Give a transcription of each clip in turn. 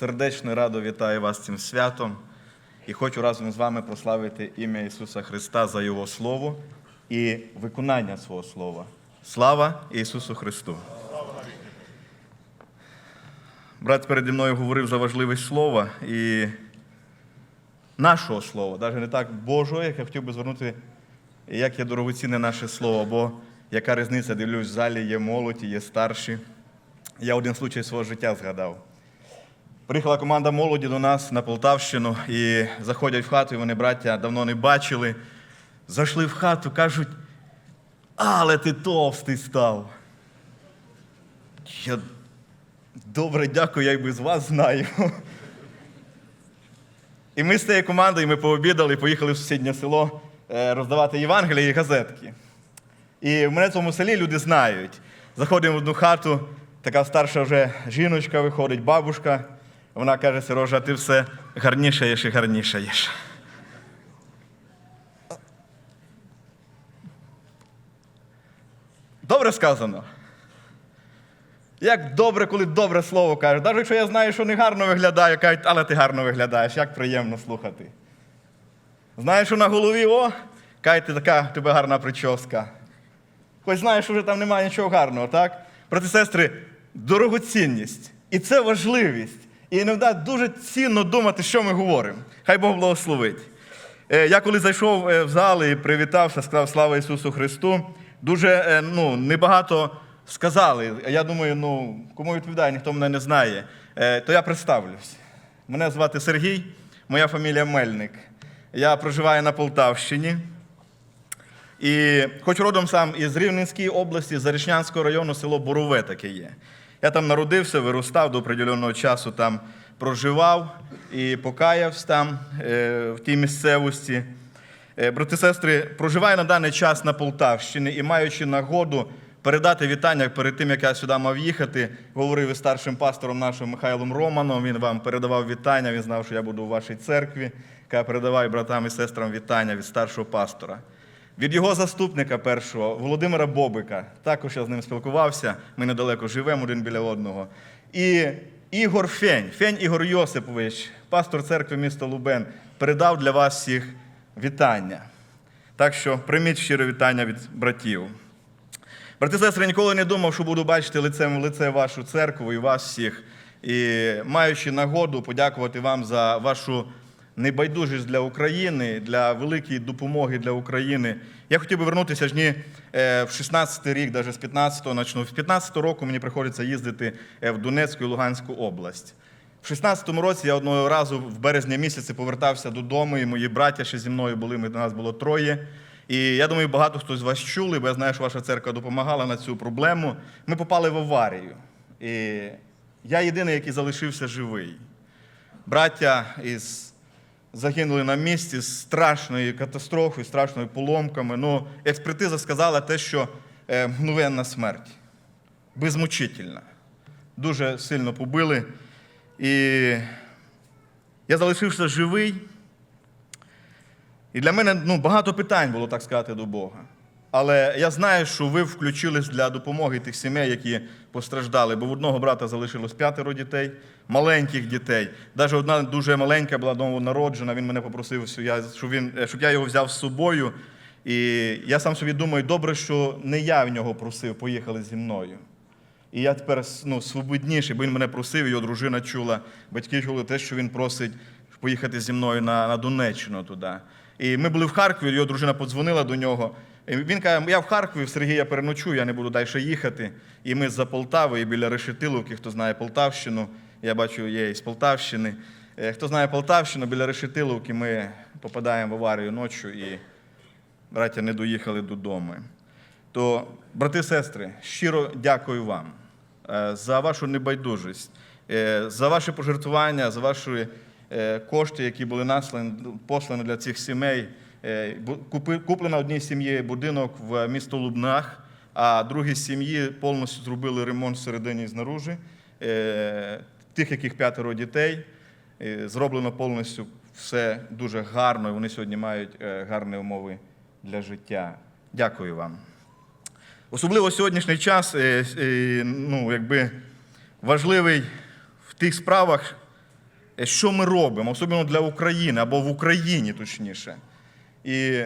сердечно радо вітаю вас цим святом і хочу разом з вами прославити ім'я Ісуса Христа за Його Слово і виконання свого Слова. Слава Ісусу Христу! Брат переді мною говорив за важливість слова і нашого слова, навіть не так Божого, як я хотів би звернути, як є дорогоцінне наше слово, бо яка різниця, дивлюсь, в залі є молоді, є старші. Я один случай свого життя згадав. Приїхала команда молоді до нас на Полтавщину і заходять в хату, і вони, браття, давно не бачили. Зайшли в хату, кажуть, але ти товстий став. Я добре, дякую, я й без вас знаю. І ми з цією командою ми пообідали і поїхали в сусіднє село е, роздавати Євангелія і газетки. І в мене в цьому селі люди знають. Заходимо в одну хату, така старша вже жіночка виходить, бабушка. Вона каже, Сережа, ти все гарнішаєш і гарнішаєш. Добре сказано. Як добре, коли добре слово кажуть. Навіть якщо я знаю, що не гарно виглядає, кажуть, але ти гарно виглядаєш, як приємно слухати. Знаєш, що на голові, о, кажуть, ти така тебе гарна прическа. Хоч знаєш, що вже там немає нічого гарного, так? Брати сестри, дорогоцінність. І це важливість. І іноді дуже цінно думати, що ми говоримо. Хай Бог благословить. Е, Я коли зайшов е, в зал і привітався, сказав слава Ісусу Христу, дуже е, ну, небагато сказали. Я думаю, ну, кому відповідає, ніхто мене не знає. То я представлюсь. Мене звати Сергій, моя фамілія Мельник. Я проживаю на Полтавщині. І хоч родом сам із Рівненської області, Зарічнянського району, село Борове таке є. Я там народився, виростав до определеного часу, там проживав і покаявся там, е, в тій місцевості. Е, Брати і сестри, проживаю на даний час на Полтавщині і маючи нагоду передати вітання перед тим, як я сюди мав їхати, говорив із старшим пастором нашим Михайлом Романом. Він вам передавав вітання, він знав, що я буду у вашій церкві. Я передаваю братам і сестрам вітання від старшого пастора. Від його заступника першого, Володимира Бобика, також я з ним спілкувався, ми недалеко живемо один біля одного. І Ігор Фень, Фень Ігор Йосипович, пастор церкви міста Лубен, передав для вас всіх вітання. Так що прийміть щире вітання від братів. Брати сестри, ніколи не думав, що буду бачити лицем в лице вашу церкву і вас всіх. І маючи нагоду подякувати вам за вашу небайдужість для України, для великої допомоги для України. Я хотів би вернутися ж ні е, в 16-й рік, навіть з 15-го почну. З 15-го року мені приходиться їздити е, в Донецьку і Луганську область. В 16-му році я одного разу в березні місяці повертався додому, і мої браття ще зі мною були, ми до нас було троє. І я думаю, багато хто з вас чули, бо я знаю, що ваша церква допомагала на цю проблему. Ми попали в аварію. І я єдиний, який залишився живий. Браття із загинули на місці з страшною катастрофою, страшною поломками. Ну, експертиза сказала те, що е, мгновенна смерть, безмучительна. Дуже сильно побили. І я залишився живий. І для мене ну, багато питань було, так сказати, до Бога. Але я знаю, що ви включились для допомоги тих сімей, які постраждали. Бо в одного брата залишилось п'ятеро дітей, маленьких дітей. Навіть одна дуже маленька була новонароджена. Він мене попросив, щоб, він, щоб я його взяв з собою. І я сам собі думаю, добре, що не я в нього просив, поїхали зі мною. І я тепер ну, свободніший, бо він мене просив, його дружина чула, батьки чули те, що він просить поїхати зі мною на, на Донеччину туди. І ми були в Харкові, його дружина подзвонила до нього. І він каже, я в Харкові, в Сергія переночую, я не буду далі їхати. І ми з-за Полтави, і біля Решетиловки, хто знає Полтавщину, я бачу, є із Полтавщини. Е, Хто знає Полтавщину, біля Решетиловки ми попадаємо в аварію ночі і браття не доїхали додому. То, брати сестри, щиро дякую вам е, за вашу небайдужість, е, за ваше пожертвування, за ваші кошти, які були наслані, послані для цих сімей. Купи- одній сім'ї будинок в місто Лубнах, а другій сім'ї повністю зробили ремонт всередині і знаружи. Тих, яких п'ятеро дітей, е, зроблено повністю все дуже гарно, і вони сьогодні мають е, гарні умови для життя. Дякую вам. Особливо сьогоднішній час е, ну, якби важливий в тих справах, що ми робимо, особливо для України або в Україні, точніше. І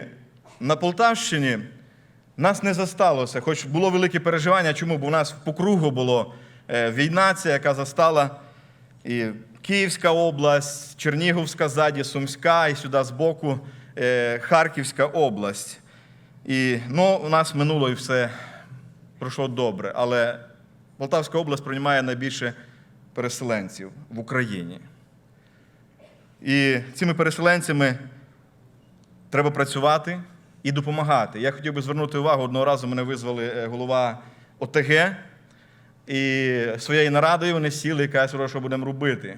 на Полтавщині нас не засталося, хоч було велике переживання. Чому? Бо в нас по кругу було війна, ця, яка застала і Київська область, Чернігівська ззаді, Сумська, і сюди збоку е, Харківська область. І ну, у нас минуло і все пройшло добре. Але Полтавська область приймає найбільше переселенців в Україні. І цими переселенцями треба працювати і допомагати. Я хотів би звернути увагу, одного разу мене визвали е, голова ОТГ, і своєю нарадою вони сіли і кажуть, що будемо робити.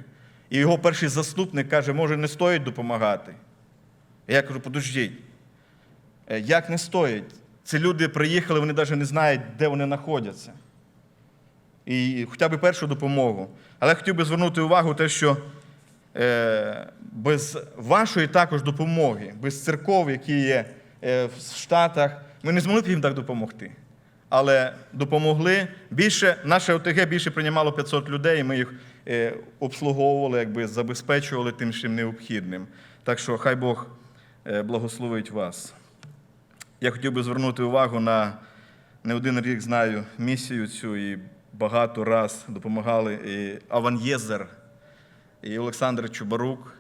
І його перший заступник каже, може, не стоїть допомагати. Я кажу, подождіть, е, як не стоїть? Ці люди приїхали, вони навіть не знають, де вони знаходяться. І хоча б першу допомогу. Але хотів би звернути увагу те, що е, без вашої також допомоги, без церков, які є е, в Штатах, ми не змогли б їм так допомогти. Але допомогли більше, наше ОТГ більше приймало 500 людей, ми їх е, обслуговували, якби забезпечували тим, чим необхідним. Так що хай Бог е, благословить вас. Я хотів би звернути увагу на не один рік знаю місію цю і багато раз допомагали і Аван Єзер, і Олександр Чубарук.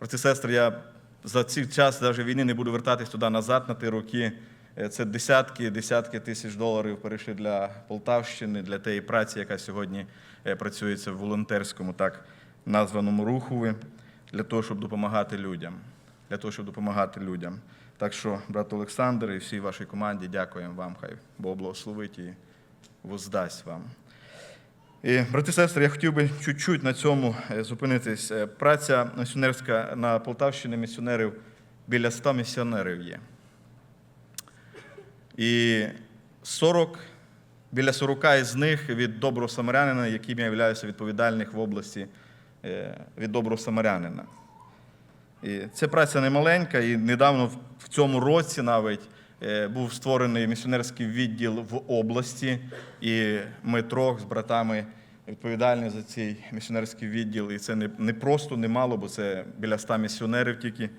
Брати і сестри, я за цей час навіть війни не буду вертатись туди назад на ті роки. Е, Це десятки, десятки тисяч доларів перейшли для Полтавщини, для тієї праці, яка сьогодні е, працюється в волонтерському так названому рухові, для того, щоб допомагати людям. Для того, щоб допомагати людям. Так що, брат Олександр і всій вашій команді, дякуємо вам. Хай Бог благословить і воздасть вам. І, брати і сестри, я хотів би чуть-чуть на цьому е, зупинитись. Праця місіонерська на Полтавщині місіонерів біля 100 місіонерів є. І 40, біля 40 із них від доброго самарянина, яким я являюся відповідальних в області е, від доброго самарянина. І ця праця не маленька, і недавно в- цьому році навіть е, був створений місіонерський відділ в області, і ми трьох з братами відповідальні за цей місіонерський відділ. І це не, не просто немало, бо це біля ста місіонерів тільки,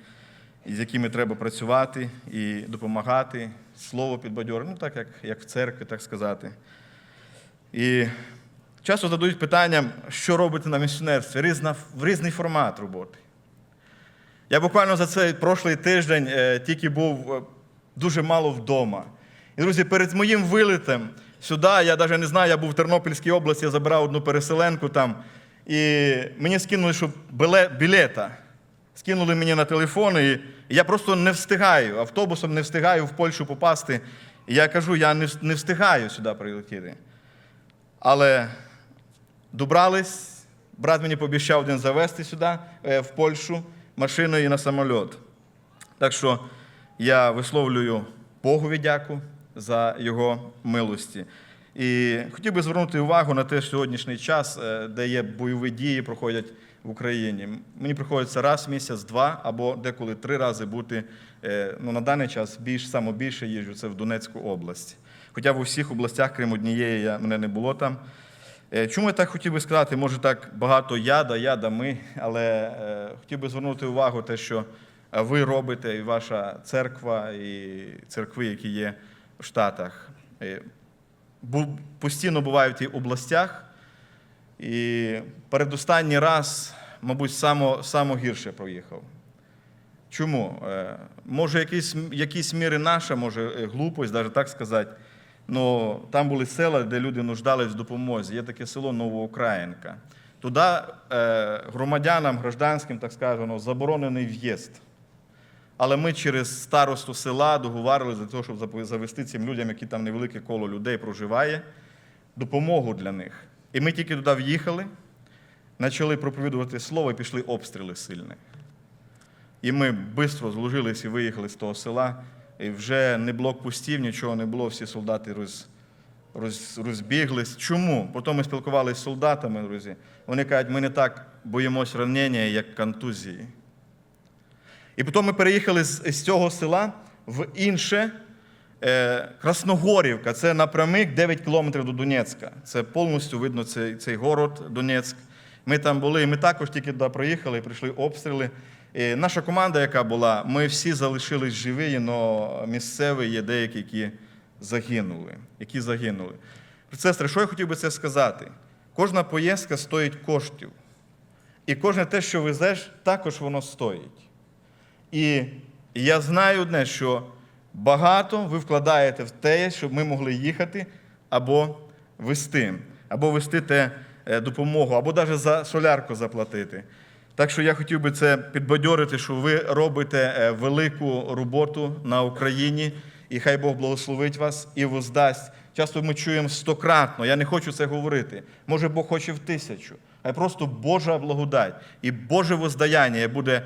з якими треба працювати і допомагати, слово підбадьорити, ну так як, як в церкві, так сказати. І часто задають питання, що робити на місіонерстві, Різна, різний формат роботи. Я буквально за цей прошлий тиждень е, тільки був е, дуже мало вдома. І, друзі, перед моїм вилітом сюди, я навіть не знаю, я був в Тернопільській області, я забирав одну переселенку там, і мені скинули, що біле- білета. Скинули мені на телефон, і я просто не встигаю. Автобусом не встигаю в Польщу попасти. І я кажу, я не, встигаю сюди прилетіти. Але добрались, брат мені пообіцяв один завести сюди, е, в Польщу, машиною і на самоліт. Так що я висловлюю Богові дяку за його милості. І хотів би звернути увагу на те, що сьогоднішній час, е, де є бойові дії, проходять в Україні. Мені приходиться раз в місяць, два або деколи три рази бути. е, Ну, на даний час більш саме більше їжджу це в Донецьку область. Хоча в усіх областях, крім однієї, я, мене не було там. Е, Чому я так хотів би сказати, може так багато яда, яда ми, але е, хотів би звернути увагу те, що ви робите, і ваша церква, і церкви, які є в Штатах. Постійно буваю в тих областях, і передостанній раз, мабуть, само, само гірше проїхав. Чому? Е, Може, якісь, якісь міри наша, може, е, глупость, навіть так сказати. Ну, там були села, де люди нуждались в допомозі. Є таке село Новоукраїнка. Туди е, громадянам, гражданським, так скажемо, заборонений в'їзд. Але ми через старосту села договарили за те, щоб завести цим людям, які там невелике коло людей проживає, допомогу для них. І ми тільки туди в'їхали, почали проповідувати слово і пішли обстріли сильні. І ми швидко зложились і виїхали з того села. І вже не блокпостів, нічого не було, всі солдати роз, роз, розбіглись. Чому? Потім ми спілкувалися з солдатами, друзі. Вони кажуть, ми не так боїмось ранення, як контузії. І потім ми переїхали з, з цього села в інше Красногорівка. Це напрямик 9 кілометрів до Донецька. Це повністю видно цей, цей город Донецьк. Ми там були, і ми також тільки туди проїхали, прийшли обстріли. І наша команда, яка була, ми всі залишились живі, але місцеві є деякі, які загинули. Які загинули. Сестри, що я хотів би це сказати? Кожна поїздка стоїть коштів. І кожне те, що везеш, також воно стоїть. І я знаю одне, що багато ви вкладаєте в те, щоб ми могли їхати або вести, або вести те е, допомогу, або навіть за солярку заплатити. Так що я хотів би це підбадьорити, що ви робите е, велику роботу на Україні, і хай Бог благословить вас і воздасть. Часто ми чуємо стократно, я не хочу це говорити. Може, Бог хоче в тисячу. Хай просто Божа благодать і Боже воздаяння буде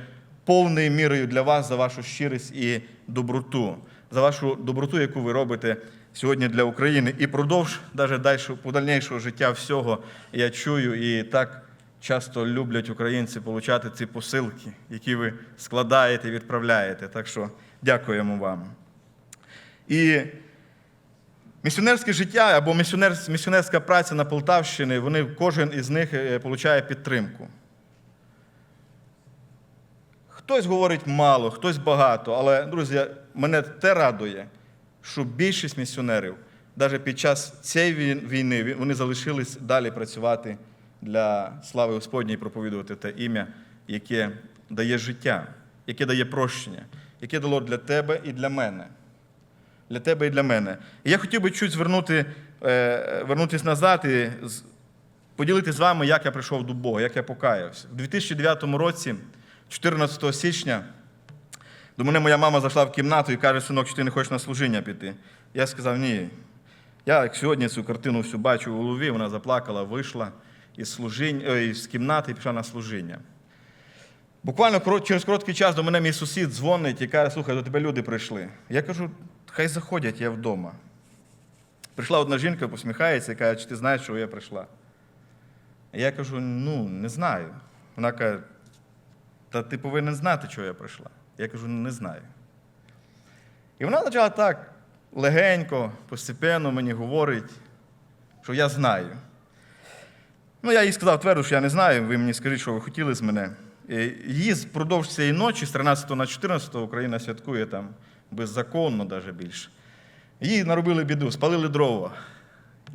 повною мірою для вас за вашу щирість і доброту, за вашу доброту, яку ви робите сьогодні для України. І продовж навіть дальше, подальнішого життя всього я чую і так часто люблять українці получати ці посилки, які ви складаєте і відправляєте. Так що дякуємо вам. І місіонерське життя або місіонерська праця на Полтавщині, вони, кожен із них е, отримує підтримку. Хтось говорить мало, хтось багато, але, друзі, мене те радує, що більшість місіонерів, навіть під час цієї війни, вони залишились далі працювати для слави Господньої і проповідувати те ім'я, яке дає життя, яке дає прощення, яке дало для тебе і для мене. Для тебе і для мене. І я хотів би чуть звернути, е, вернутися назад і поділитися з вами, як я прийшов до Бога, як я покаявся. У 2009 році, 14 січня, до мене моя мама зайшла в кімнату і каже, синок, чи ти не хочеш на служіння піти? Я сказав, ні. Я як сьогодні цю картину всю бачу в голові, вона заплакала, вийшла із, служінь, ой, з кімнати і пішла на служіння. Буквально через короткий час до мене мій сусід дзвонить і каже, слухай, до тебе люди прийшли. Я кажу, хай заходять, я вдома. Прийшла одна жінка, посміхається і каже, чи ти знаєш, чого я прийшла? Я кажу, ну, не знаю. Вона каже, та ти повинен знати, чого я прийшла. Я кажу, не знаю. І вона почала так легенько, постепенно мені говорить, що я знаю. Ну, я їй сказав твердо, що я не знаю, ви мені скажіть, що ви хотіли з мене. Її впродовж цієї ночі, з 13 на 14 Україна святкує там беззаконно, навіть більше. Їй наробили біду, спалили дрова.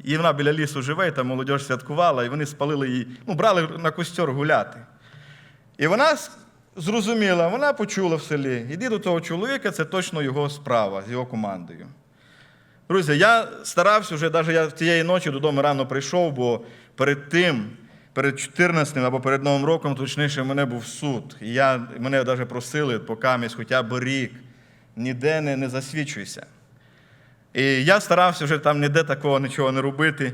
І вона біля лісу живе, там молодь святкувала, і вони спалили її, ну, брали на костер гуляти. І вона зрозуміла, вона почула в селі, іди до того чоловіка, це точно його справа з його командою. Друзі, я старався вже, навіть я тієї ночі додому рано прийшов, бо перед тим, перед 14 або перед Новим роком, точніше, в мене був суд. І я, мене навіть просили, покамість хоча б рік, ніде не, не засвідчуйся. І я старався вже там ніде такого нічого не робити.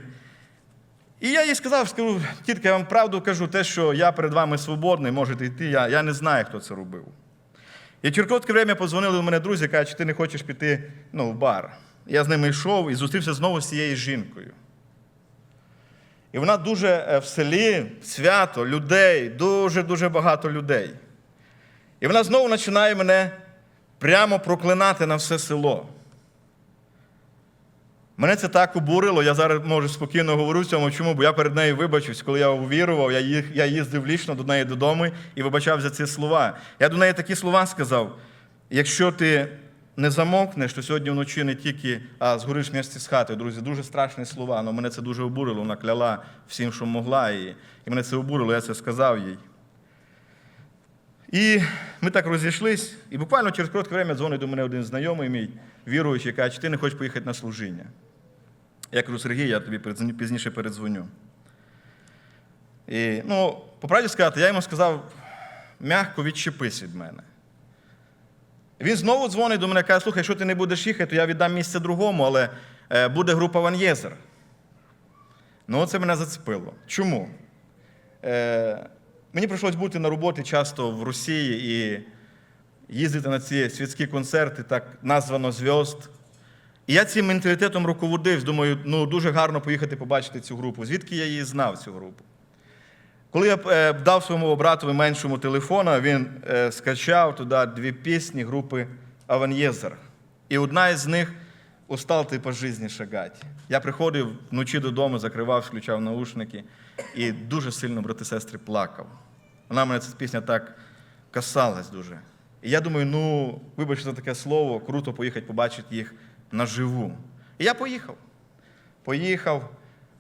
І я їй сказав, скажу, тітка, я вам правду кажу, те, що я перед вами свободний, можете йти, я, я не знаю, хто це робив. І через коротке время подзвонили до мене друзі, кажуть, ти не хочеш піти ну, в бар. Я з ними йшов і зустрівся знову з цією жінкою. І вона дуже е, в селі, свято, людей, дуже-дуже багато людей. І вона знову починає мене прямо проклинати на все село. Мене це так обурило, я зараз можу спокійно говорю цьому. Чому? Бо я перед нею вибачусь, коли я увірував, я, їх, я їздив лічно до неї додому і вибачав за ці слова. Я до неї такі слова сказав: якщо ти не замовкнеш, то сьогодні вночі не тільки а згориш місці з хати. Друзі, дуже страшні слова, але мене це дуже обурило. Вона кляла всім, що могла, і, і мене це обурило, я це сказав їй. І ми так розійшлись, і буквально через коротке время дзвонить до мене один знайомий мій, віруючий, каже, ти не хочеш поїхати на служіння. Я кажу, Сергій, я тобі пізніше передзвоню. І, ну, по правді сказати, я йому сказав, м'яко відчепись від мене. Він знову дзвонить до мене, каже, слухай, якщо ти не будеш їхати, то я віддам місце другому, але е, буде група Ван Єзер. Ну, це мене зацепило. Чому? Е, мені прийшлось бути на роботі часто в Росії і їздити на ці світські концерти, так названо зв'язд. Я цим менталітетом руководив, думаю, ну дуже гарно поїхати побачити цю групу. Звідки я її знав, цю групу? Коли я е, дав своєму братові меншому телефону, він е, скачав туди дві пісні групи Аванєзер. І одна із них устал ти по житті шагать. Я приходив вночі додому, закривав, включав наушники і дуже сильно, брати сестри, плакав. Вона мене ця пісня так касалась дуже. І я думаю, ну, вибачте за таке слово, круто поїхати побачити їх наживу. І я поїхав. Поїхав,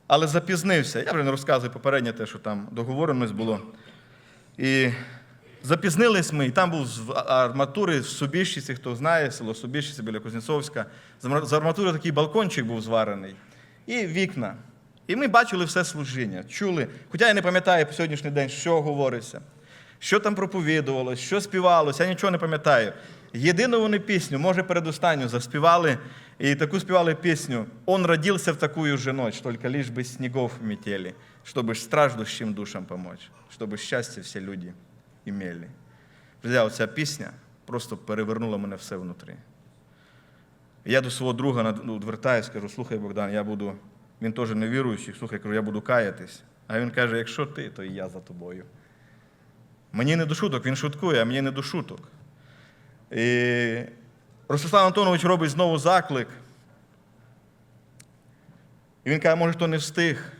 але запізнився. Я вже не розказую попереднє те, що там договореність було. І запізнились ми, і там був з арматури в Собіщиці, хто знає, село Собіщиці біля Кузнєцовська. З арматури такий балкончик був зварений. І вікна. І ми бачили все служіння, чули. Хоча я не пам'ятаю по сьогоднішній день, що говориться, що там проповідувалось, що співалося, я нічого не пам'ятаю. Єдину вони пісню, може, передостанню заспівали, і таку співали пісню «Он родился в такую же ночь, только лишь бы снегов в метели, чтобы ж страждущим душам помочь, чтобы счастье все люди имели». Друзі, оця пісня просто перевернула мене все внутрі. І Я до свого друга над- ну, звертаюсь, кажу, слухай, Богдан, я буду, він теж не віруючий, слухай, кажу, я буду каятись. А він каже, якщо ти, то і я за тобою. Мені не до шуток, він шуткує, а мені не до шуток. І Ростислав Антонович робить знову заклик. І він каже, може, хто не встиг,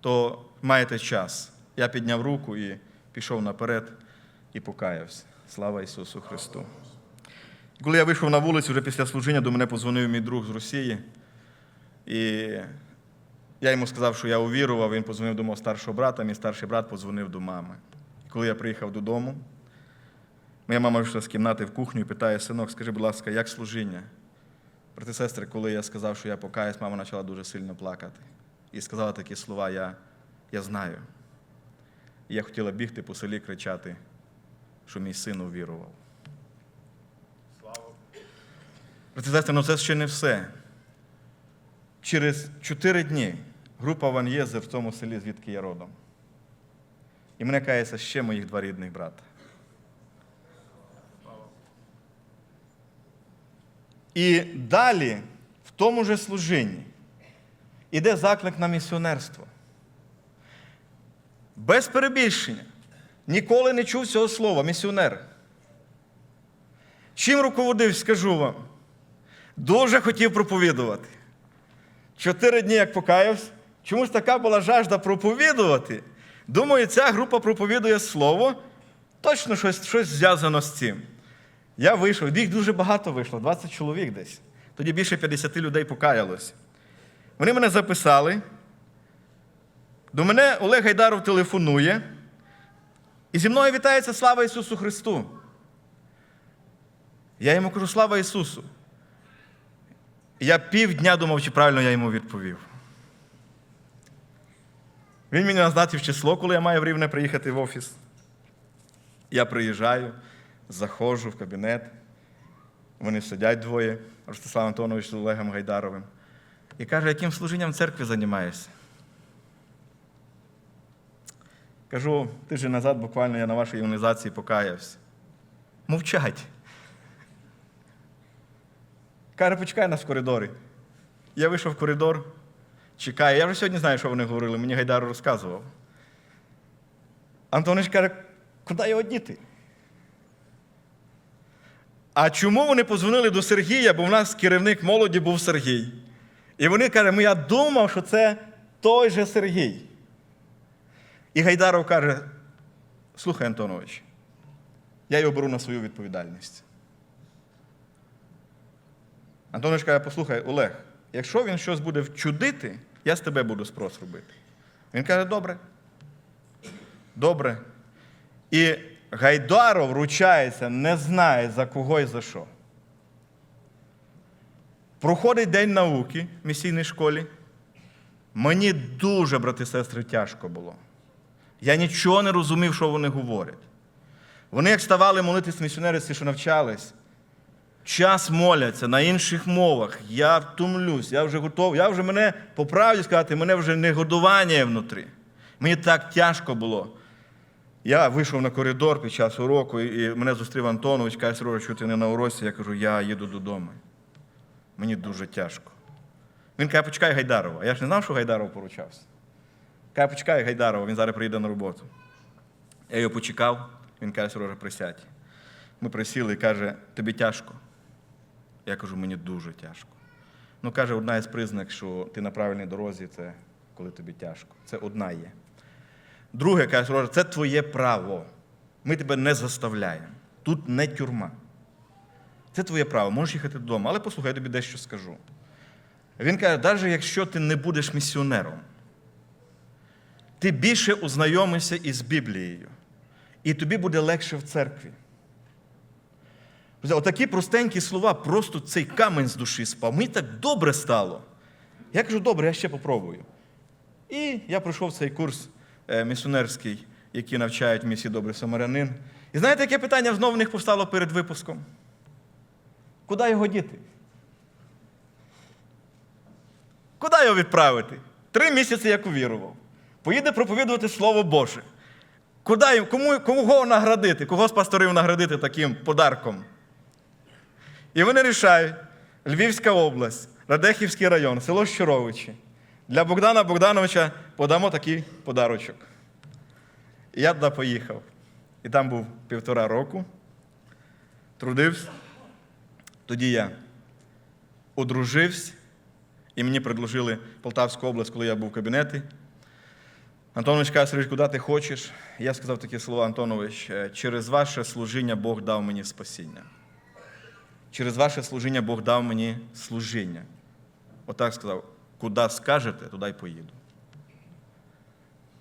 то маєте час. Я підняв руку і пішов наперед і покаявся. Слава Ісусу Христу. Коли я вийшов на вулицю вже після служіння, до мене позвонив мій друг з Росії. І я йому сказав, що я увірував, він позвонив до мого старшого брата, мій старший брат позвонив до мами. І Коли я приїхав додому, моя мама вийшла з кімнати в кухню і питає, синок, скажи, будь ласка, як служіння? Брати сестри, коли я сказав, що я покаюсь, мама почала дуже сильно плакати. І сказала такі слова: я, я знаю. І я хотіла бігти по селі кричати, що мій син увірував. Брати сестри, ну це ще не все. Через чотири дні група Ван Єзер в тому селі, звідки я родом. І мене кається ще моїх два рідних брата. І далі, в тому же служінні, іде заклик на місіонерство. Без перебільшення. Ніколи не чув цього слова місіонер. Чим руководив, скажу вам. Дуже хотів проповідувати. Чотири дні, як покаявся, чомусь така була жажда проповідувати. Думаю, ця група проповідує слово, точно щось, щось зв'язано з цим. Я вийшов, їх дуже багато вийшло, 20 чоловік десь. Тоді більше 50 людей покаялось. Вони мене записали. До мене Олег Гайдаров телефонує. І зі мною вітається слава Ісусу Христу. Я йому кажу, слава Ісусу. Я півдня думав, чи правильно я йому відповів. Він мені назначив число, коли я маю в Рівне приїхати в офіс. Я приїжджаю, заходжу в кабінет. Вони сидять двоє, Ростислав Антонович з Олегом Гайдаровим. І каже, яким служінням в церкві займаєшся? Кажу, тиждень назад буквально я на вашій організації покаявся. Мовчать. Каже, почекай нас в коридорі. Я вийшов в коридор, чекаю. Я вже сьогодні знаю, що вони говорили, мені Гайдар розказував. Антонич каже, куди його діти? А чому вони позвонили до Сергія, бо в нас керівник молоді був Сергій. І вони кажуть, я думав, що це той же Сергій. І Гайдаров каже: слухай, Антонович, я його беру на свою відповідальність. Антонович каже, послухай, Олег, якщо він щось буде вчудити, я з тебе буду спрос робити. Він каже, добре. Добре. І Гайдаров вручається, не знає за кого і за що. Проходить день науки в місійній школі. Мені дуже, брати сестри, тяжко було. Я нічого не розумів, що вони говорять. Вони, як ставали молитись місіонери, всі, що навчались, час моляться на інших мовах. Я втомлюсь, я вже готовий. Я вже мене, по правді сказати, мене вже не годування внутрі. Мені так тяжко було. Я вийшов на коридор під час уроку, і мене зустрів Антонович, каже, Сережа, що ти не на уроці? Я кажу, я їду додому. Мені дуже тяжко. Він каже, почекай Гайдарова. Я ж не знав, що Гайдаров поручався. Каже, почекай Гайдарова, він зараз приїде на роботу. Я його почекав, він каже, Сережа, присядь. Ми присіли і каже, тобі тяжко. Я кажу, мені дуже тяжко. Ну, каже, одна із признак, що ти на правильній дорозі, це коли тобі тяжко. Це одна є. Друге, каже, Рожа, це твоє право. Ми тебе не заставляємо. Тут не тюрма. Це твоє право, можеш їхати додому, але послухай, я тобі дещо скажу. Він каже, навіть якщо ти не будеш місіонером, ти більше ознайомишся із Біблією, і тобі буде легше в церкві. Отакі простенькі слова, просто цей камень з душі спав. Мені так добре стало. Я кажу, добре, я ще попробую. І я пройшов цей курс місіонерський, який навчають місії Добрий Самарянин. І знаєте, яке питання знову в них повстало перед випуском? Куди його діти? Куди його відправити? Три місяці як увірував. Поїде проповідувати Слово Боже. Куди, кому, кого наградити? Кого з пасторів наградити таким подарком? І вони рішають: Львівська область, Радехівський район, село Щуровичі. Для Богдана Богдановича подамо такий подарочок. І я туди поїхав. І там був півтора року. Трудився. Тоді я одружився, і мені предложили Полтавську область, коли я був в кабінеті. Антонович каже, Сергій, куди ти хочеш? Я сказав такі слова, Антонович, «Е, через ваше служіння Бог дав мені спасіння. Через ваше служіння Бог дав мені служіння. Отак сказав, куди скажете, туди й поїду.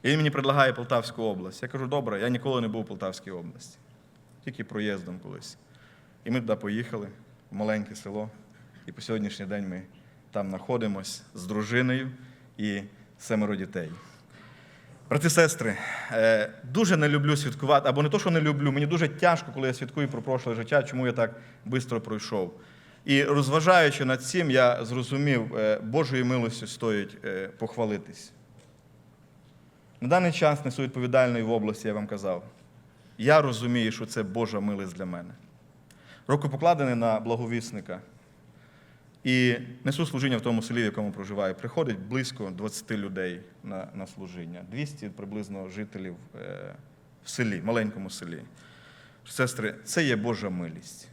І він мені предлагає Полтавську область. Я кажу, добре, я ніколи не був у Полтавській області, тільки проїздом колись. І ми туди поїхали, в маленьке село. І по сьогоднішній день ми там знаходимося з дружиною і семеро дітей. Брати сестри, е, дуже не люблю святкувати, або не то, що не люблю, мені дуже тяжко, коли я святкую про прошле життя, чому я так швидко пройшов. І розважаючи над цим, я зрозумів, е, Божою милостю стоїть е, похвалитись. На даний час несу відповідальної в області, я вам казав. Я розумію, що це Божа милість для мене. Року покладений на благовісника. І несу служіння в тому селі, в якому проживаю. Приходить близько 20 людей на, на служіння. 200 приблизно жителів е, в селі, маленькому селі. Сестри, це є Божа милість.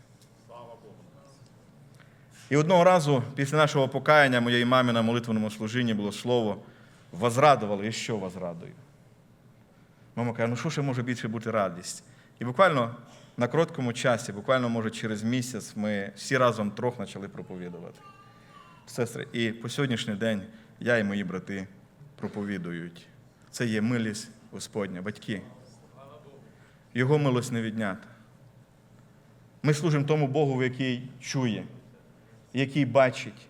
І одного разу, після нашого покаяння, моєї мамі на молитвеному служінні було слово возрадували, і що возрадую? Мама каже, ну що ще може більше бути радість? І буквально на короткому часі, буквально, може, через місяць, ми всі разом трьох почали проповідувати. Сестри, і по сьогоднішній день я і мої брати проповідують. Це є милість Господня, батьки. Його милость не віднята. Ми служимо тому Богу, який чує, який бачить,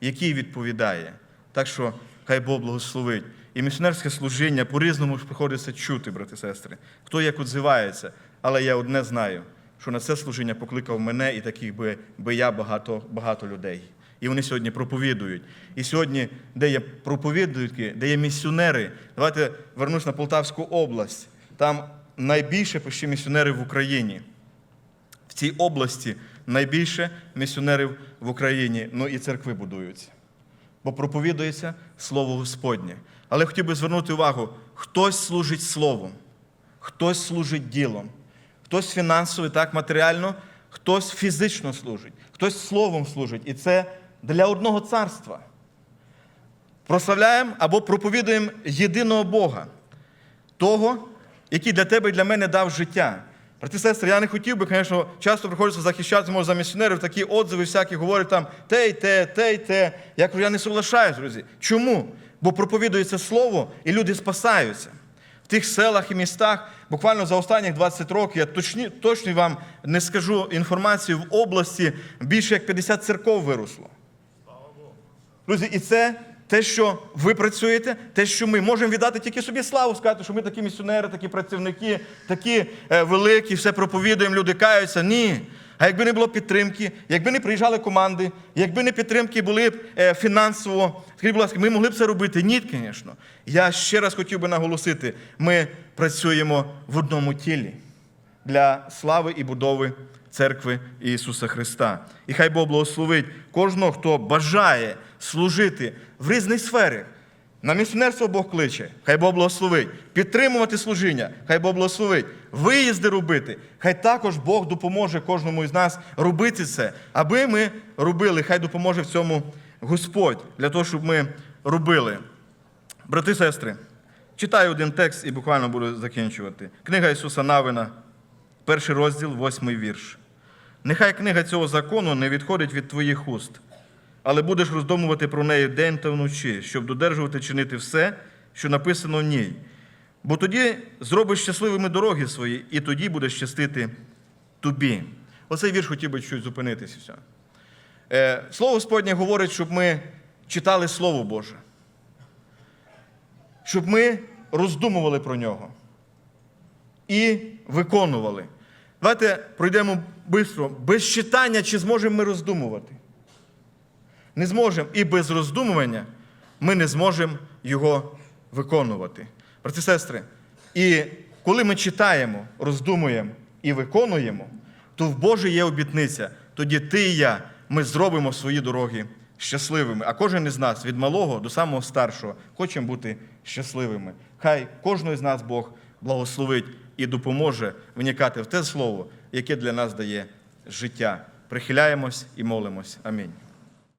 який відповідає. Так що хай Бог благословить. І місіонерське служіння по-різному ж приходиться чути, брати і сестри. Хто як відзивається, але я одне знаю, що на це служіння покликав мене і таких би, би я багато, багато людей. І вони сьогодні проповідують. І сьогодні, де є проповідники, де є місіонери, давайте вернусь на Полтавську область. Там найбільше почти місіонерів в Україні. В цій області найбільше місіонерів в Україні, ну і церкви будуються. Бо проповідується Слово Господнє. Але хотів би звернути увагу: хтось служить словом, хтось служить ділом, хтось фінансово, так, матеріально, хтось фізично служить, хтось словом служить. І це для одного царства. Прославляємо або проповідуємо єдиного Бога, того, який для тебе і для мене дав життя. Брати сестри, я не хотів би, звісно, часто приходиться захищати може, за місіонерів, такі отзиви всякі говорять там те й те, те й те. Я кажу, я не соглашаюсь, друзі. Чому? Бо проповідується слово, і люди спасаються. В тих селах і містах, буквально за останні 20 років, я точні, точно вам не скажу інформацію, в області більше як 50 церков виросло. Друзі, і це те, що ви працюєте, те, що ми можемо віддати тільки собі славу, сказати, що ми такі місіонери, такі працівники, такі е, великі, все проповідуємо, люди каються. Ні. А якби не було підтримки, якби не приїжджали команди, якби не підтримки були б е, фінансово, скажіть, будь ласка, ми могли б це робити? Ні, звісно. Я ще раз хотів би наголосити: ми працюємо в одному тілі для слави і будови церкви Ісуса Христа. І хай Бог благословить кожного, хто бажає служити в різних сферах. На місіонерство Бог кличе, хай Бог благословить. Підтримувати служіння, хай Бог благословить. Виїзди робити. Хай також Бог допоможе кожному із нас робити це, аби ми робили, хай допоможе в цьому Господь для того, щоб ми робили. Брати і сестри, читаю один текст і буквально буду закінчувати. Книга Ісуса Навина, перший розділ, восьмий вірш. Нехай книга цього закону не відходить від твоїх уст, але будеш роздумувати про неї день та вночі, щоб додержувати чинити все, що написано в ній. Бо тоді зробиш щасливими дороги свої, і тоді буде щастити тобі. Оцей вірш хотів би чуть зупинитися. Е, Слово Господнє говорить, щоб ми читали Слово Боже, щоб ми роздумували про нього і виконували. Давайте пройдемо швидко. Без читання чи зможемо ми роздумувати? Не зможемо. І без роздумування ми не зможемо його виконувати. Брати сестри, і коли ми читаємо, роздумуємо і виконуємо, то в Божій є обітниця. Тоді ти і я, ми зробимо свої дороги щасливими. А кожен із нас від малого до самого старшого хочемо бути щасливими. Хай кожного з нас Бог благословить і допоможе вникати в те слово, яке для нас дає життя. Прихиляємось і молимось. Амінь.